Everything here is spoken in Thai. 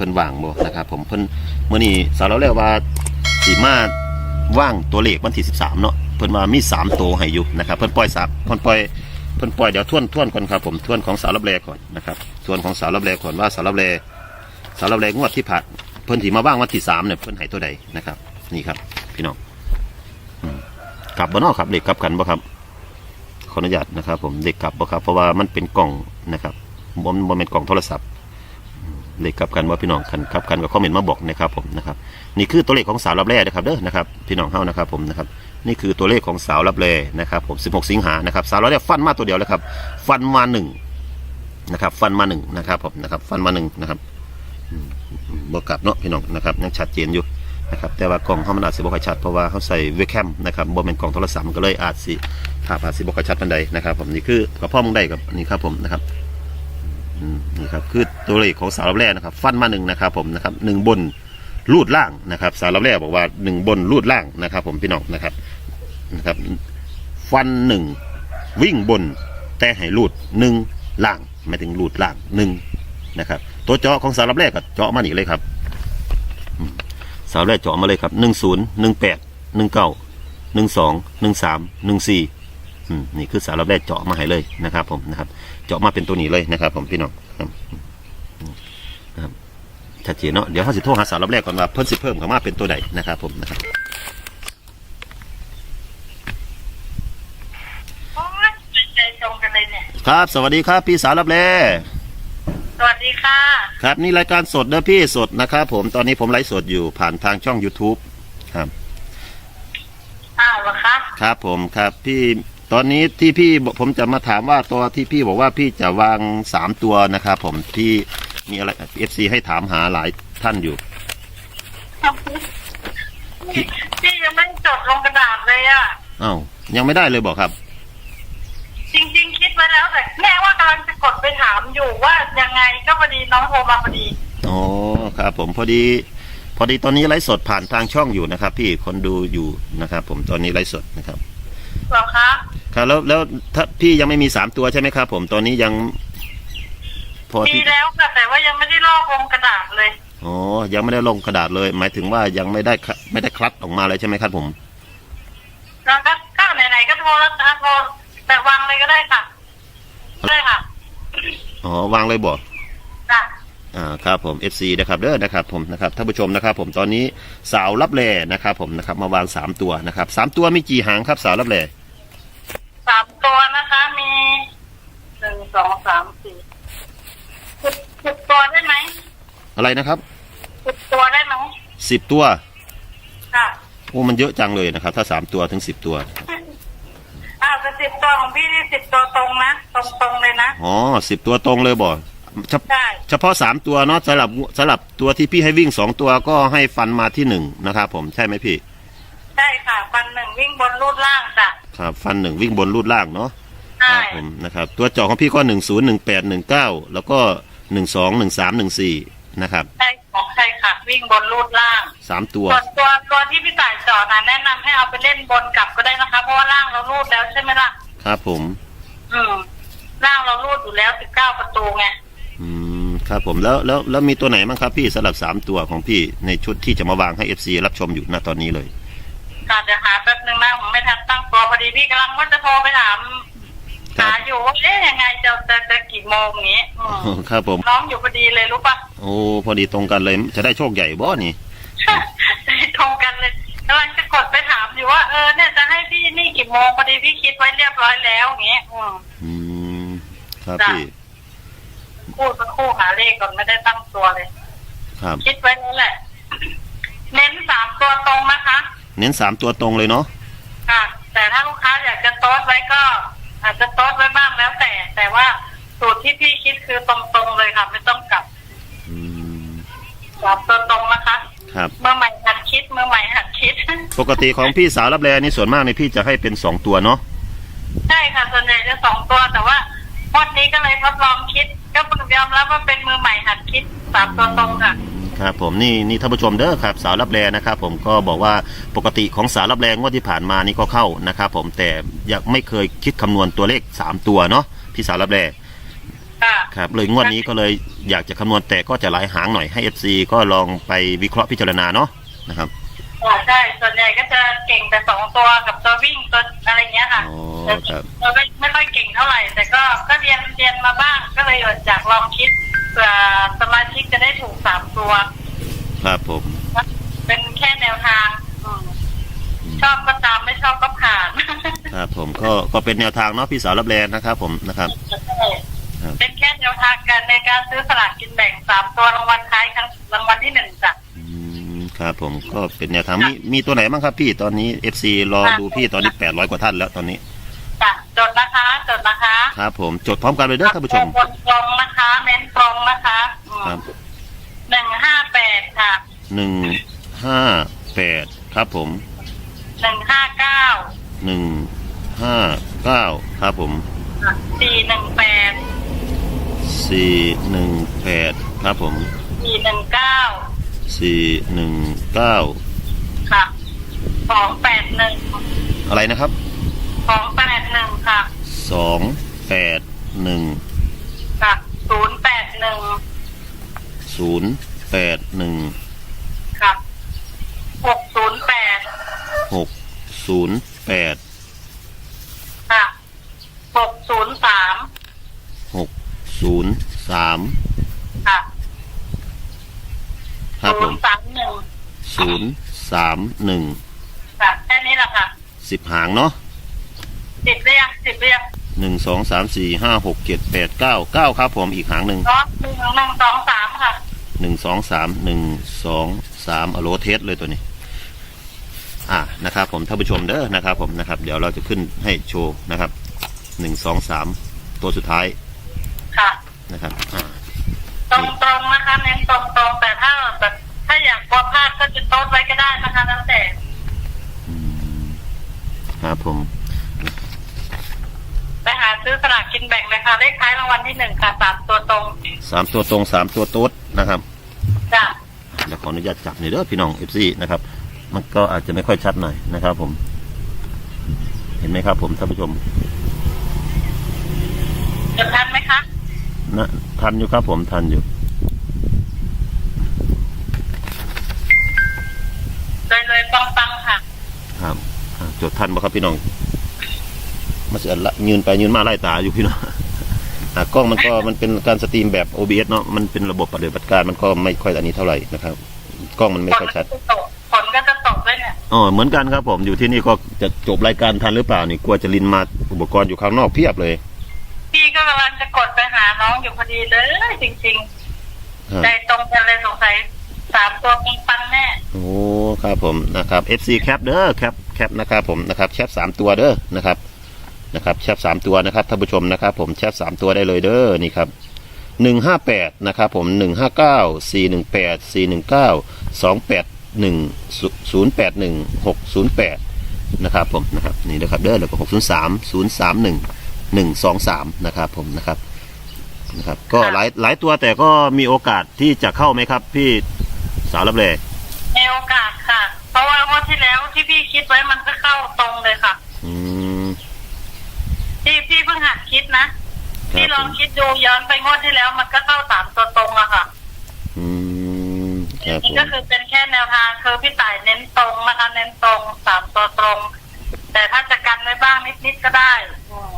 พิ่นว่างบ่นะครับ ผมเพิ่นเมื้อนี้สาวเราแล้วว่าสิมาว่างตัวเลขวันที่13เนาะเพิ่นว่ามี3ตัวให้อยู่นะครับ เพิ่นปล่อยสักเพิ่นปล่อยเพิ่นปล่อยเดี๋ยวทวนทวนก่อนครับผมทวนของสาวรับแลก่อนนะครับทวนของสาวรับแลก่อนว่าสาวรับแลสาวรับแลงวดที่ผ่านเพิ่นสิมาว่างวันที่3เนี่ยเพิ่นให้ตัวใดนะครับ นี่ครับ พี่น้องอืมกลับบ่เนาะครับเลขกลับกันบ่ครับ ขออนุญาตนะครับผมเด็กกลับบ่ครับเพราะว่ามันเป็นกล่องนะครับบ่บ่เป็นกล่องโทรศัพท์ เลขกลับกันว่าพี่น้องคันกลับกันก็คอมเมนต์มาบอกนะครับผมนะครับนี่คือตัวเลขของสาวรับแร่นะครับเด้อนะครับพี่น้องเฮานะครับผมนะครับนี่คือตัวเลขของสาวรับแร่นะครับผม 16 สิงหานะครับสาวรับแร่ฟันมาตัวเดียวแล้วครับ ฟันมาหนึ่งนะครับฟันมาหนึ่งนะครับผมนะครับฟันมาหนึ่งนะครับอืมอืมบ่กลับเนาะพี่น้องนะครับยังชัดเจนอยู่นะครับแต่ว่ากล่องเขามันอาจสิบ่ค่อยชัดเพราะว่าเขาใส่เวบแคมนะครับบ่เป็นกล่องโทรศัพท์มันก็เลยอาจสิภาพอาจสิบ่ค่อยชัดปานใดนะครับผมนี่คือกับพ่อมึงได้กับนี่ครับผมนะครับ นี่ครับคือตัวเลขของสาวรับแร่นะครับ ฟันมาหนึ่งนะครับ ผมนะครับหนึ่งบนรูดล่างนะครับ สารแร่บอกว่าหนึ่งบนรูดล่างนะครับ ผมพี่น้องนะครับนะครับ ฟันหนึ่งวิ่งบนแต่ให้รูดหนึ่งล่างหมายถึงรูดล่างหนึ่งนะครับ ตัวเจาะของสารแร่ก็เจาะมาอีกเลยครับสารแร่เจาะมาเลยครับหนึ่งศูนย์หนึ่งแปดห นึ่งเก้าหนึ่งสองหนึ่งสามหนึ่งสี่นี่คือสารแร่เจาะมาให้เลยนะครับ ผมนะครับ เจาะมาเป็นตัวนี้เลยนะครับ ผมพี่น้องครับชัดเจนเนาะเดี๋ยวเขาสิโทรหาสาวรับแรกก่อนว่าเพิ่นสิเพิ่มเข้ามาเป็นตัวใดนะครับ ผมนะครับโอ้ยใจตรงกันเลยเนี่ยครับ สวัสดีครับ พี่สาวรับแรสวัสดีค่ะ ครับนี่รายการสดเด้อพี่สดนะครับผมตอนนี้ผมไลฟ์สดอยู่ผ่านทางช่อง YouTube ครับอ้าวเหรอคะครับผมครับพี่ ตอนนี้ที่พี่บอกผมจะมาถามว่าตัวที่พี่บอกว่าพี่จะวางสามตัวนะครับผมที่มีอะไรเอฟซีให้ถามหาหลายท่านอยู่ พี่ยังไม่จดลงกระดาษเลยอะอ้าวยังไม่ได้เลยบอกครับ จริง ๆ คิดไว้แล้วแต่แม่ว่ากำลังจะกดไปถามอยู่ว่ายังไงก็พอดีน้องโทรมาพอดีอ๋อครับผมพอดี พอดีตอนนี้ไลฟ์สดผ่านทางช่องอยู่นะครับ พี่คนดูอยู่นะครับ ผมตอนนี้ไลฟ์สดนะครับเหรอคะ ครับแล้วแล้วถ้าพี่ยังไม่มีสามตัวใช่ไหมครับ ผมตอนนี้ยัง พอมีที่แล้วค่ะแต่ว่ายังไม่ได้ลอกลงกระดาษเลย อ๋อยังไม่ได้ลงกระดาษเลย หมายถึงว่ายังไม่ได้คไม่ได้คลัดออกมาเลยใช่ไหมครับผม แล้วก็ก็ไหนๆก็โทรแล้วนะโทรแต่วางเลยก็ได้ค่ะได้ค่ะอ๋อวางเลยบอก จ้ะ อ่าครับผม FC นะครับเด้อนะครับผมนะครับท่านผู้ชมนะครับ ผมตอนนี้สาวรับแลนะครับผมนะครับมาวางสามตัวนะครับสามตัวมีกี่หางครับสาวรับแลสามตัวนะคะ มีหนึ่งสองสามสี่สิบสิบตัวได้ไหมอะไรนะครับสิบตัวได้ไหมสิบตัวค่ะโอ้มันเยอะจังเลยนะครับ ถ้าสามตัวถึงสิบตัวอ่าแต่สิบตัวของพี่นี่สิบตัวตรงนะตรงตรงๆเลยนะอ๋อสิบตัวตรงเลยบอกเฉพใช่เฉพาะสามตัวเนาะสำหรับสำหรับตัวที่พี่ให้วิ่งสองตัวก็ให้ฟันมาที่หนึ่งนะครับผมใช่ไหมพี่ ใช่ค่ะ ฟันหนึ่งวิ่งบนรูดล่างจ้ะ ครับฟันหนึ่งวิ่งบนรูดล่างเนาะคใช่รับผมนะครับ ตัวเจาะของพี่ก็หนึ่งศูนย์หนึ่งแปดหนึ่งเก้าแล้วก็หนึ่งสองหนึ่งสามหนึ่งสี่นะครับใช่ของใช่ค่ะ วิ่งบนรูดล่าง สามตัว ส่วนตัวตัวที่พี่ต่ายจอดนะแนะนำให้เอาไปเล่นบนกลับก็ได้นะคะ เพราะว่าล่างเรารูดแล้วใช่ไหมล่ะ ครับผม อืม ล่างเรารูดอยู่แล้วสิบเก้าประตูไง อืมครับผมแล้วแล้วแล้วมีตัวไหนบ้างครับพี่สำหรับสามตัวของพี่ในชุดที่จะมาวางให้เอฟซีรับชมอยู่ณตอนนี้เลย ค่ะเดี๋ยวหาแป๊บนึงนะผมไม่ทันตั้งตัวพอดีพี่กำลังว่าจะโทรไปถามครับหาอยู่ว่าเอ๊ะยังไงจะจะจะกี่โมงอย่างงี้อืมครับผม น้องอยู่พอดีเลยรู้ปะโอ้พอดีตรงกันเลยจะได้โชคใหญ่บ่นี่ ตรงกันเลยกำลังจะกดไปถามอยู่ว่าเออเนี่ยจะให้พี่นี่กี่โมงพอดีพี่คิดไว้เรียบร้อยแล้วอย่างเงี้ยอืมอืมครับจ้ะพี่คู่สักครู่หาเลขก่อนไม่ได้ตั้งตัวเลย ครับ คิดไว้นี่แหละ เน้นสามตัวตรงนะคะ เน้นสามตัวตรงเลยเนาะค่ะ แต่ถ้าลูกค้าอยากจะโต๊ดไว้ก็ อาจจะโต๊ดไว้บ้างแล้วแต่ แต่ว่าสูตรที่พี่คิดคือตรงๆเลยค่ะ ไม่ต้องกลับอืมสามตัวตรงนะคะ ครับ เมื่อใหม่หัดคิดเมื่อใหม่หัดคิด ปกติของพี่สาวรับแลนี่ส่วนมากในพี่จะให้เป็นสองตัวเนาะใช่ค่ะส่วนใหญ่จะสองตัวแต่ว่าวันนี้ก็เลยทดลองคิด ก็ยอมรับว่าเป็นมือใหม่หัดคิดสามตัวตรงค่ะ ครับผมนี่นี่ท่านผู้ชมเด้อครับสาวรับแลนะครับผมก็บอกว่าปกติของสาวรับแรงวดที่ผ่านมานี่ก็เข้านะครับผมแต่ยังไม่เคยคิดคำนวณตัวเลขสามตัวเนาะพี่สาวรับแลค่ะ ครับเลยงวดนี้ก็เลยอยากจะคำนวณแต่ก็จะหลายหางหน่อยให้ FC ก็ลองไปวิเคราะห์พิจารณาเนาะนะครับอ่าใช่ส่วนใหญ่ก็จะเก่งแต่สองตัวกับตัววิ่งตัวอะไรเงี้ยค่ะอ๋อแต่ครับ เราไม่ไม่ค่อยเก่งเท่าไหร่ แต่ก็ก็เรียนเรียนมาบ้างก็เลยอยากลองคิด เผื่อสมาชิกจะได้ถูกสามตัว ครับผม เป็นแค่แนวทางอืมชอบก็ตามไม่ชอบก็ผ่านครับผมก็ก็เป็นแนวทางเนาะพี่สาวรับแลนะครับ ผมนะครับ ครับ เป็นแค่แนวทางการในการซื้อสลากกินแบ่งสามตัวรางวัลท้ายครั้งรางวัลที่หนึ่งจ้ะ อืมครับผมก็เป็นแนวทางมีมีตัวไหนบ้างครับพี่ตอนนี้ FC รอดูพี่ตอนนี้800กว่าท่านแล้วตอนนี้ จ้ะจดนะคะ จดนะคะครับผมจดพร้อมกันเลยเด้อท่านผู้ชมบนตรงนะคะ เน้นตรงนะคะอืมครับหนึ่งห้าแปดค่ะหนึ่งห้าแปดครับผมหนึ่งห้าเก้าหนึ่งห้าเก้าครับผมสี่หนึ่งแปดสี่หนึ่งแปดครับผมสี่หนึ่งเก้าสี่หนึ่งเก้าค่ะสองแปดหนึ่งอะไรนะครับสองแปดหนึ่งค่ะสอง แปดหนึ่งค่ะศูนย์แปดหนึ่งศูนย์แปดหนึ่งค่ะหกศูนย์แปดหกศูนย์แปดค่ะหกศูนย์สามหกศูนย์สามค่ะครับผศูนมย์สามหนึ่งศูนย์สามหนึ่งค่ะแค่นี้แหละค่ะสิบหางเนาะ สิบเรียงสิบเรียง หนึ่งสองสามสี่ห้าหกเจ็ดแปดเก้าเก้าครับผมอีกหางหนึ่งเนาะหนึ่งหนึ่งสองสามค่ะหนึ่งสองสามหนึ่งสองสามอโลเทสเลยตัวนี้ อ่านะครับ ผมท่านผู้ชมเด้อนะครับ ผมนะครับ เดี๋ยวเราจะขึ้นให้โชว์นะครับหนึ่งสองสามตัวสุดท้ายค่ะ นะครับอ่าตรงตรงๆนะคะเน้นตรงตรงๆแต่ถ้าแบบถ้าอยากกลัวพลาดก็จะโต๊ดไว้ก็ได้นะคะแล้วแต่อืมครับผมไปหา ซื้อสลากกินแบ่งเลยค่ะเลขท้ายรางวัลที่หนึ่งค่ะสามตัวตรงสามตัวตรงสามตัวโต๊ดนะครับ จ้ะเดี๋ยวขออนุญาตจับหน่อยเด้อพี่น้องเอฟซีนะครับ มันก็อาจจะไม่ค่อยชัดหน่อยนะครับ ผม เห็นไหมครับ ผมท่านผู้ชมจะทันไหมคะนะทันอยู่ครับ ผมทันอยู่เลยเลยปังปังๆค่ะ ครับอ่าจดทันบ่ครับพี่น้อง มาเสียละยืนไปยืนมาไล่ตาอยู่พี่น้องอ่ากล้องมันก็มันเป็นการสตรีมแบบ OBS เนาะมันเป็นระบบปฏิบัติการมันก็ไม่ค่อยอันนี้เท่าไหร่นะครับ กล้องมันไม่ฝนค่อยก็ชัดจะตกฝนก็จะตกด้วยเนี่ยอ๋อเหมือนกันครับผมอยู่ที่นี่ก็จะจบรายการทันหรือเปล่านี่กลัวจะลินมาอุปกรณ์อยู่ข้างนอกเพียบเลย พี่ก็กำลังจะกดไปหาน้องอยู่พอดีเลย จริงครับๆใจตรงกันเลยสงสัยสามตัวปังปังๆแน่โอ้ครับผมนะครับ FC แคปเด้อแคปแคปนะครับผมนะครับแคปสามตัวเด้อนะครับ นะครับแคปสามตัวนะครับท่านผู้ชมนะครับ ผมแคปสามตัวได้เลยเด้อนี่ครับหนึ่งห้าแปดนะครับผมหนึ่งห้าเก้าสี่หนึ่งแปดสี่หนึ่งเก้าสองแปดหนึ่งศูนย์แปดหนึ่งหกศูนย์แปดนะครับผมนะครับนี่นะครับเด้อแล้วก็หกศูนย์สามศูนย์สามหนึ่งหนึ่งสองสามนะครับผมนะครับนะครับ ก็หลายหลายตัวแต่ก็มีโอกาสที่จะเข้าไหมครับ พี่สาวรับแลมีโอกาสค่ะ เพราะว่างวดที่แล้วที่พี่คิดไว้มันก็เข้าตรงเลยค่ะ อืมที่ พี่เพิ่งหัดคิดนะครัพี่บลผองมคิดดูย้อนไปงวดที่แล้ว มันก็เข้าสามตัวตรงอะค่ะ อืมครับผนี่มก็คือเป็นแค่แนวทางคือพี่ต่ายเน้นตรงนะคะ เน้นตรงสามตัวตรง แต่ถ้าจะกันไว้บ้างนิดๆก็ได้อืม